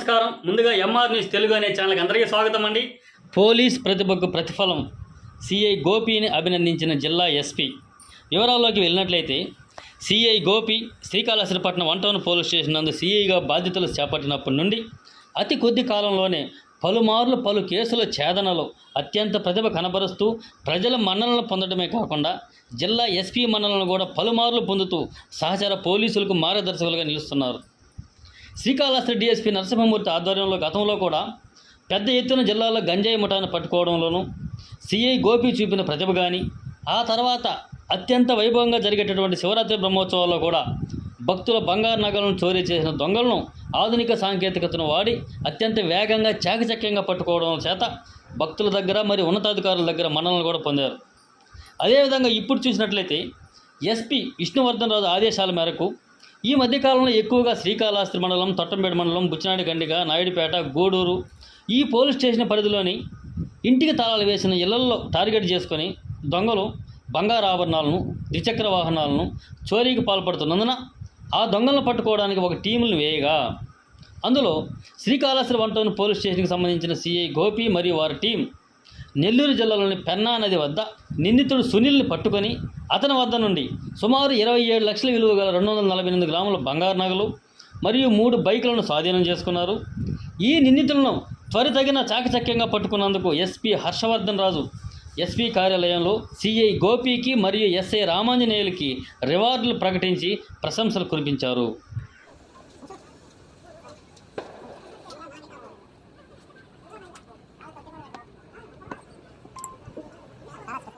నమస్కారం. ముందుగా MR news Telugu అనే ఛానల్కి అందరికీ స్వాగతం అండి. పోలీస్ ప్రతిభకు ప్రతిఫలం. సిఐ గోపిని అభినందించిన జిల్లా ఎస్పీ వివరాల్లోకి వెళ్ళినట్లయితే సిఐ గోపి శ్రీకాళహస్తిపట్నం వన్ టౌన్ పోలీస్ స్టేషన్ నందు సిఐగా బాధ్యతలు చేపట్టినప్పటి నుండి అతి కొద్ది కాలంలోనే పలుమార్లు పలు కేసుల ఛేదనలో అత్యంత ప్రతిభ కనబరుస్తూ ప్రజల మన్ననలు పొందడమే కాకుండా జిల్లా ఎస్పీ మన్ననలను కూడా పలుమార్లు పొందుతూ సహచర పోలీసులకు మార్గదర్శకులుగా నిలుస్తున్నారు. శ్రీకాళహస్తి డీఎస్పీ నరసింహమూర్తి ఆధ్వర్యంలో గతంలో కూడా పెద్ద ఎత్తున జిల్లాలో గంజాయి ముఠాను పట్టుకోవడంలోనూ సిఐ గోపి చూపిన ప్రతిభ కానీ ఆ తర్వాత అత్యంత వైభవంగా జరిగేటటువంటి శివరాత్రి బ్రహ్మోత్సవాల్లో కూడా భక్తుల బంగారు నగలను చోరీ చేసిన దొంగలను ఆధునిక సాంకేతికతను వాడి అత్యంత వేగంగా చాకచక్యంగా పట్టుకోవడం చేత భక్తుల దగ్గర మరి ఉన్నతాధికారుల దగ్గర మన్ననలు కూడా పొందారు. అదేవిధంగా ఇప్పుడు చూసినట్లయితే ఎస్పీ విష్ణువర్ధన్ రాజు ఆదేశాల మేరకు ఈ మధ్యకాలంలో ఎక్కువగా శ్రీకాళహస్తి మండలం తొట్టంపేట మండలం బుచ్చినాడి గండిగ నాయుడుపేట గూడూరు ఈ పోలీస్ స్టేషన్ పరిధిలోని ఇంటికి తాళాలు వేసిన ఇళ్ళలో టార్గెట్ చేసుకొని దొంగలు బంగారు ఆభరణాలను ద్విచక్ర వాహనాలను చోరీకి పాల్పడుతున్నందున ఆ దొంగలను పట్టుకోవడానికి ఒక టీములను వేయగా. అందులో శ్రీకాళహస్తి వంటను పోలీస్ స్టేషన్కి సంబంధించిన సిఐ గోపి మరియు వారి టీం నెల్లూరు జిల్లాలోని పెన్నా నది వద్ద నిందితుడు సునీల్ని పట్టుకొని అతని వద్ద నుండి సుమారు ఇరవై ఏడు లక్షల విలువ గల రెండు వందల నలభై ఎనిమిది గ్రాముల బంగారు నగలు మరియు మూడు బైకులను స్వాధీనం చేసుకున్నారు. ఈ నిందితులను త్వరితగిన చాకచక్యంగా పట్టుకున్నందుకు ఎస్పీ హర్షవర్ధన్ రాజు ఎస్పీ కార్యాలయంలో సిఐ గోపికి మరియు ఎస్ఐ రామాంజనేయులకి రివార్డులు ప్రకటించి ప్రశంసలు కురిపించారు.